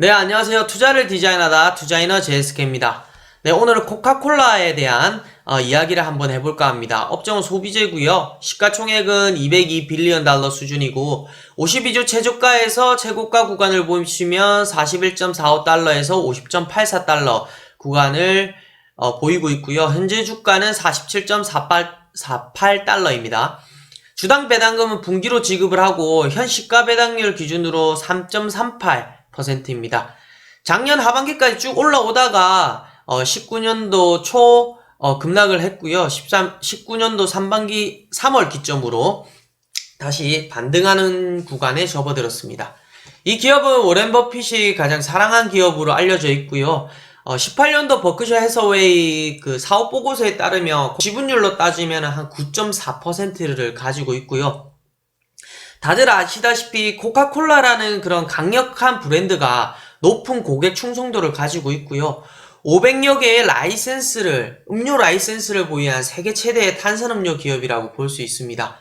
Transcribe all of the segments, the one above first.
네, 안녕하세요. 투자를 디자인하다 투자이너 제스케입니다. 네, 오늘은 코카콜라에 대한 어, 이야기를 한번 해볼까 합니다. 업종은 소비재고요. 시가총액은 202빌리언 달러 수준이고 52주 최저가에서 최고가 구간을 보시면 41.45달러에서 50.84달러 구간을 어, 보이고 있고요. 현재 주가는 47.48달러입니다. 주당 배당금은 분기로 지급을 하고 현 시가 배당률 기준으로 3.38% 입니다. 작년 하반기까지 쭉 올라오다가 어, 19년도 초 어, 급락을 했고요. 13, 19년도 상반기 3월 기점으로 다시 반등하는 구간에 접어들었습니다. 이 기업은 워렌 버핏이 가장 사랑한 기업으로 알려져 있고요. 어, 18년도 버크셔 해서웨이 그 사업 보고서에 따르면 지분율로 따지면 한 9.4%를 가지고 있고요. 다들 아시다시피 코카콜라라는 그런 강력한 브랜드가 높은 고객 충성도를 가지고 있고요. 500여 개의 라이센스를, 음료 라이센스를 보유한 세계 최대의 탄산음료 기업이라고 볼 수 있습니다.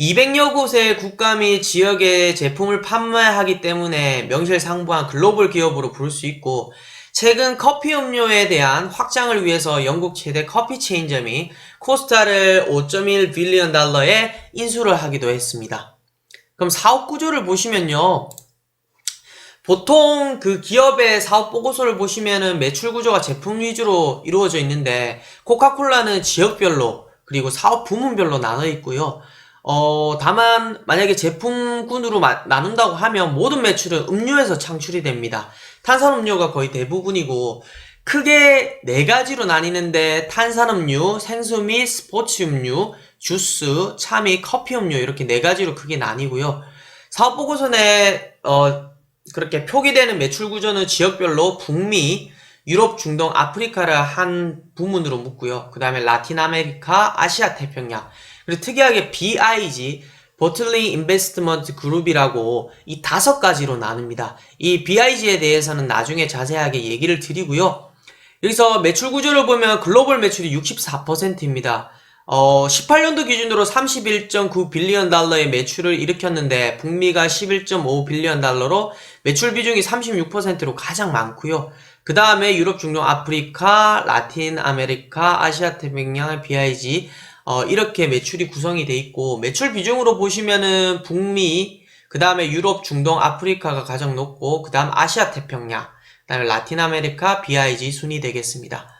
200여 곳의 국가 및 지역의 제품을 판매하기 때문에 명실상부한 글로벌 기업으로 볼수 있고, 최근 커피 음료에 대한 확장을 위해서 영국 최대 커피 체인점이 코스타를 5.1 빌리언 달러에 인수를 하기도 했습니다. 그럼 사업 구조를 보시면요. 보통 그 기업의 사업 보고서를 보시면은 매출 구조가 제품 위주로 이루어져 있는데 코카콜라는 지역별로 그리고 사업 부문별로 나눠 있고요. 어, 다만 만약에 제품군으로 마- 나눈다고 하면 모든 매출은 음료에서 창출이 됩니다. 탄산음료가 거의 대부분이고 크게 네 가지로 나뉘는데 탄산음료, 생수 및 스포츠 음료, 주스, 차및 커피 음료 이렇게 네 가지로 크게 나뉘고요. 사업 보고서 내 어, 그렇게 표기되는 매출 구조는 지역별로 북미, 유럽, 중동, 아프리카를 한 부문으로 묶고요. 그 다음에 라틴 아메리카, 아시아 태평양. 그리고 특이하게 BIG, 버틀링 인베스트먼트 그룹이라고 이 다섯 가지로 나눕니다. 이 BIG에 대해서는 나중에 자세하게 얘기를 드리고요. 여기서 매출 구조를 보면 글로벌 매출이 64%입니다. 어, 18년도 기준으로 31.9 빌리언 달러의 매출을 일으켰는데 북미가 11.5 빌리언 달러로 매출 비중이 36%로 가장 많고요. 그 다음에 유럽, 중동, 아프리카, 라틴 아메리카, 아시아 태평양, BIG 어, 이렇게 매출이 구성이 돼 있고 매출 비중으로 보시면은 북미, 그 다음에 유럽, 중동, 아프리카가 가장 높고 그 다음 아시아 태평양, 그 다음에 라틴 아메리카, BIG 순위 되겠습니다.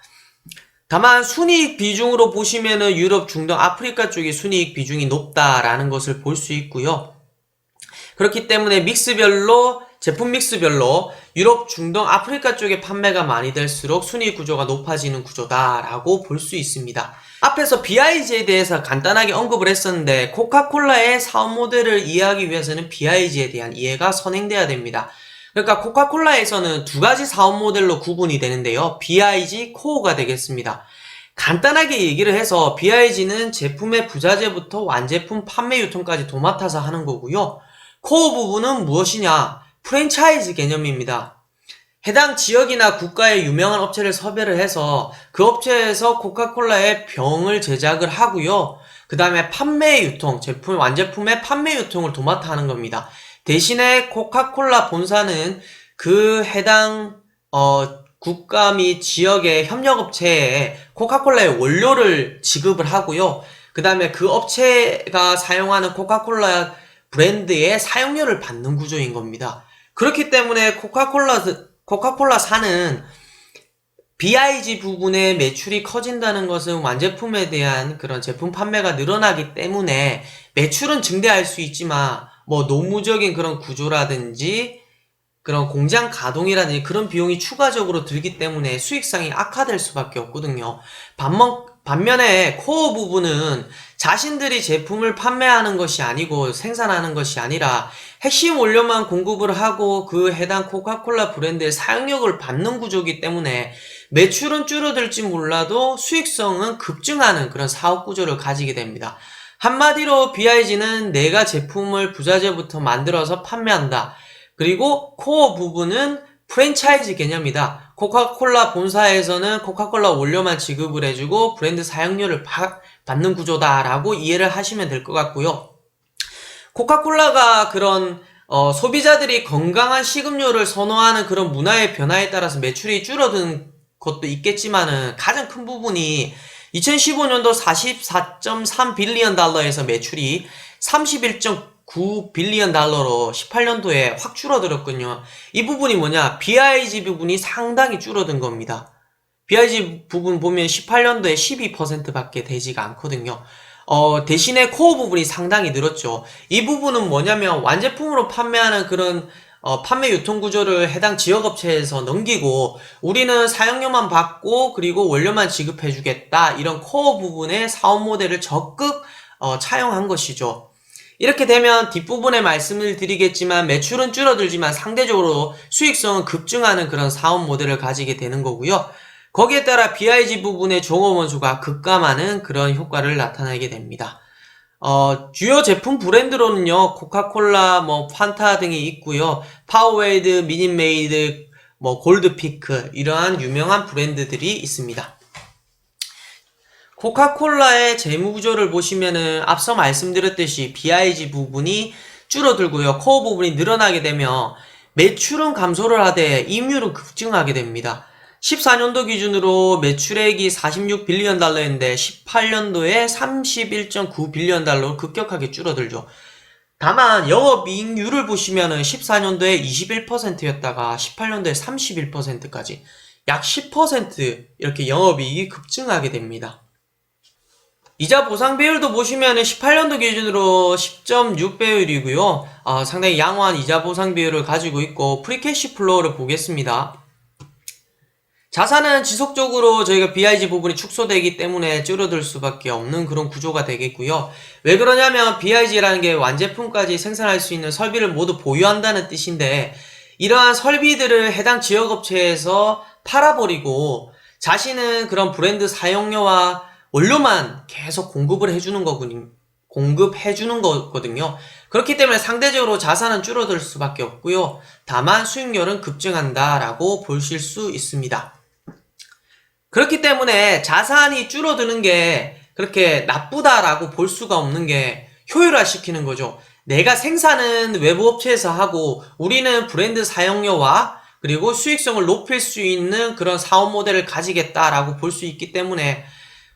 다만 순이익 비중으로 보시면은 유럽, 중동, 아프리카 쪽이 순이익 비중이 높다라는 것을 볼 수 있고요. 그렇기 때문에 믹스별로 제품 믹스별로 유럽, 중동, 아프리카 쪽에 판매가 많이 될수록 순이익 구조가 높아지는 구조다라고 볼 수 있습니다. 앞에서 BIG에 대해서 간단하게 언급을 했었는데 코카콜라의 사업 모델을 이해하기 위해서는 BIG에 대한 이해가 선행돼야 됩니다. 그러니까 코카콜라에서는 두 가지 사업 모델로 구분이 되는데요. BIG 코어가 되겠습니다. 간단하게 얘기를 해서 BIG는 제품의 부자재부터 완제품 판매 유통까지 도맡아서 하는 거고요. 코어 부분은 무엇이냐? 프랜차이즈 개념입니다. 해당 지역이나 국가의 유명한 업체를 섭외를 해서 그 업체에서 코카콜라의 병을 제작을 하고요. 그 다음에 판매 유통, 제품, 완제품의 판매 유통을 도맡아 하는 겁니다. 대신에 코카콜라 본사는 그 해당 어, 국가 및 지역의 협력업체에 코카콜라의 원료를 지급을 하고요. 그 다음에 그 업체가 사용하는 코카콜라 브랜드의 사용료를 받는 구조인 겁니다. 그렇기 때문에 코카콜라, 코카콜라 사는 BIG 부분의 매출이 커진다는 것은 완제품에 대한 그런 제품 판매가 늘어나기 때문에 매출은 증대할 수 있지만 뭐 노무적인 그런 구조라든지 그런 공장 가동이라든지 그런 비용이 추가적으로 들기 때문에 수익성이 악화될 수밖에 없거든요. 반면, 반면에 코어 부분은 자신들이 제품을 판매하는 것이 아니고 생산하는 것이 아니라 핵심 원료만 공급을 하고 그 해당 코카콜라 브랜드의 사용력을 받는 구조이기 때문에 매출은 줄어들지 몰라도 수익성은 급증하는 그런 사업 구조를 가지게 됩니다. 한마디로 BIG는 내가 제품을 부자재부터 만들어서 판매한다. 그리고 코어 부분은 프랜차이즈 개념이다. 코카콜라 본사에서는 코카콜라 원료만 지급을 해주고 브랜드 사용료를 바- 받는 구조다라고 이해를 하시면 될 것 같고요. 코카콜라가 그런 어, 소비자들이 건강한 식음료를 선호하는 그런 문화의 변화에 따라서 매출이 줄어든 것도 있겠지만은 가장 큰 부분이 2015년도 44.3 빌리언 달러에서 매출이 31.9 빌리언 달러로 18년도에 확 줄어들었군요. 이 부분이 뭐냐? BIG 부분이 상당히 줄어든 겁니다. BIG 부분 보면 18년도에 12%밖에 되지가 않거든요. 어, 대신에 코어 부분이 상당히 늘었죠. 이 부분은 뭐냐면 완제품으로 판매하는 그런 어, 판매 유통 구조를 해당 지역 업체에서 넘기고 우리는 사용료만 받고 그리고 원료만 지급해 주겠다. 이런 코어 부분의 사업 모델을 적극 어, 차용한 것이죠. 이렇게 되면 뒷부분에 말씀을 드리겠지만 매출은 줄어들지만 상대적으로 수익성은 급증하는 그런 사업 모델을 가지게 되는 거고요. 거기에 따라 BIG 부분의 종업원 수가 급감하는 그런 효과를 나타내게 됩니다. 어, 주요 제품 브랜드로는요, 코카콜라, 뭐, 판타 등이 있고요. 파워웨이드, 미니메이드, 뭐, 골드피크, 이러한 유명한 브랜드들이 있습니다. 코카콜라의 재무구조를 보시면은 앞서 말씀드렸듯이 BIG 부분이 줄어들고요. 코어 부분이 늘어나게 되면 매출은 감소를 하되 임률은 급증하게 됩니다. 14년도 기준으로 매출액이 46 빌리언 달러인데 18년도에 31.9 빌리언 달러로 급격하게 줄어들죠. 다만 영업이익률을 보시면은 14년도에 21%였다가 18년도에 31%까지 약 10% 이렇게 영업이익이 급증하게 됩니다. 이자 보상 배율도 보시면은 18년도 기준으로 10.6 배율이고요. 아, 상당히 양호한 이자 보상 배율을 가지고 있고 프리캐시 플로우를 보겠습니다. 자산은 지속적으로 저희가 BIG 부분이 축소되기 때문에 줄어들 수밖에 없는 그런 구조가 되겠고요. 왜 그러냐면 BIG라는 게 완제품까지 생산할 수 있는 설비를 모두 보유한다는 뜻인데 이러한 설비들을 해당 지역 업체에서 팔아버리고 자신은 그런 브랜드 사용료와 원료만 계속 공급을 해주는 거군요. 공급해주는 거거든요. 그렇기 때문에 상대적으로 자산은 줄어들 수밖에 없고요. 다만 수익률은 급증한다라고 보실 수 있습니다. 그렇기 때문에 자산이 줄어드는 게 그렇게 나쁘다라고 볼 수가 없는 게 효율화시키는 거죠. 내가 생산은 외부 업체에서 하고 우리는 브랜드 사용료와 그리고 수익성을 높일 수 있는 그런 사업 모델을 가지겠다라고 볼 수 있기 때문에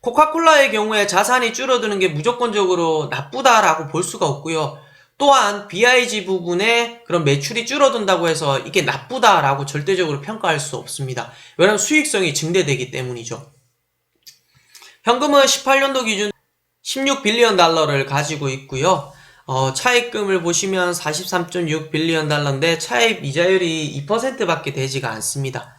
코카콜라의 경우에 자산이 줄어드는 게 무조건적으로 나쁘다라고 볼 수가 없고요. 또한 BIG 부분에 그런 매출이 줄어든다고 해서 이게 나쁘다라고 절대적으로 평가할 수 없습니다. 왜냐하면 수익성이 증대되기 때문이죠. 현금은 18년도 기준 16 빌리언 달러를 가지고 있고요. 어, 차입금을 보시면 43.6 빌리언 달러인데 차입 이자율이 2%밖에 되지가 않습니다.